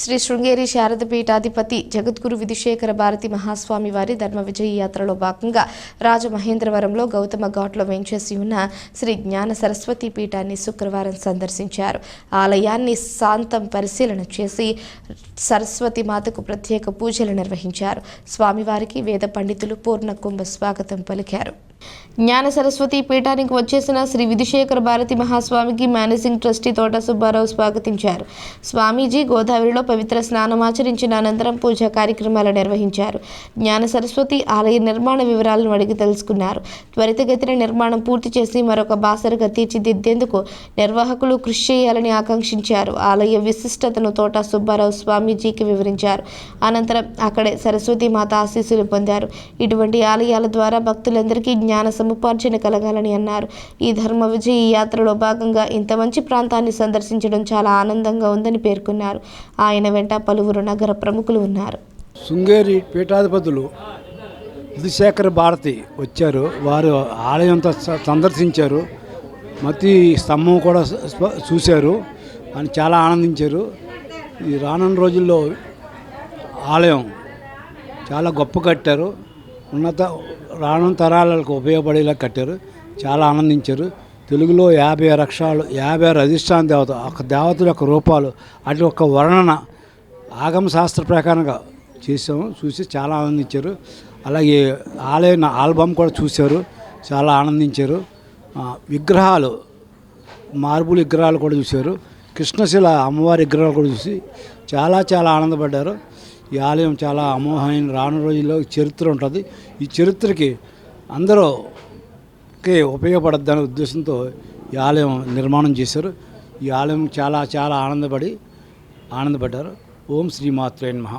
శ్రీ శృంగేరి శారద పీఠాధిపతి జగద్గురు విధుశేఖర భారతి మహాస్వామి వారి ధర్మ విజయ యాత్రలో భాగంగా రాజమహేంద్రవరంలో గౌతమ ఘాట్లో వేంచేసి ఉన్న శ్రీ జ్ఞాన సరస్వతి పీఠాన్ని శుక్రవారం సందర్శించారు. ఆలయాన్ని శాంతం పరిశీలన చేసి సరస్వతి మాతకు ప్రత్యేక పూజలు నిర్వహించారు. స్వామివారికి వేద పండితులు పూర్ణ కుంభ స్వాగతం పలికారు. జ్ఞాన సరస్వతి పీఠానికి వచ్చేసిన శ్రీ విధుశేఖర్ భారతి మహాస్వామికి మేనేజింగ్ ట్రస్టీ తోట సుబ్బారావు స్వాగతించారు. స్వామీజీ గోదావరిలో పవిత్ర స్నానం ఆచరించిన అనంతరం పూజా కార్యక్రమాలు నిర్వహించారు. జ్ఞాన సరస్వతి ఆలయ నిర్మాణ వివరాలను అడిగి తెలుసుకున్నారు. త్వరితగతిన నిర్మాణం పూర్తి చేసి మరొక బాసరగా తీర్చిదిద్దేందుకు నిర్వాహకులు కృషి చేయాలని ఆకాంక్షించారు. ఆలయ విశిష్టతను తోట సుబ్బారావు స్వామీజీకి వివరించారు. అనంతరం అక్కడే సరస్వతి మాత ఆశీస్సులు పొందారు. ఇటువంటి ఆలయాల ద్వారా భక్తులందరికీ జ్ఞాన సముపార్జన కలగాలని అన్నారు. ఈ ధర్మ విజయ యాత్రలో భాగంగా ఇంత మంచి ప్రాంతాన్ని సందర్శించడం చాలా ఆనందంగా ఉందని పేర్కొన్నారు. ఆయన వెంట పలువురు నగర ప్రముఖులు ఉన్నారు. శృంగేరి పీఠాధిపతులు విధుశేఖర భారతి వచ్చారు. వారు ఆలయం స- సందర్శించారు. మతి స్తంభం కూడా చూశారు. అని చాలా ఆనందించారు. ఈ రానున్న రోజుల్లో ఆలయం చాలా గొప్ప కట్టారు. ఉన్నత రానున్న తరాలకు ఉపయోగపడేలా కట్టారు. చాలా ఆనందించారు. తెలుగులో యాభై ఆరు యాభై ఆరు అధిష్టాన దేవత ఒక దేవతల యొక్క రూపాలు అటు ఒక వర్ణన ఆగమ శాస్త్ర ప్రకారంగా చేసాము చూసి చాలా ఆనందించారు. అలాగే ఆలయ ఆల్బమ్ కూడా చూశారు. చాలా ఆనందించారు. విగ్రహాలు మార్బుల్ విగ్రహాలు కూడా చూశారు. కృష్ణశిల అమ్మవారి విగ్రహాలు కూడా చూసి చాలా చాలా ఆనందపడ్డారు. ఈ ఆలయం చాలా అమోఘమైన రాను రోజుల్లో చరిత్ర ఉంటుంది. ఈ చరిత్రకి అందరూకి ఉపయోగపడద్దనే ఉద్దేశంతో ఈ ఆలయం నిర్మాణం చేశారు. ఈ ఆలయం చాలా చాలా ఆనందపడి ఆనందపడ్డారు. ఓం శ్రీ మాత్రే మహా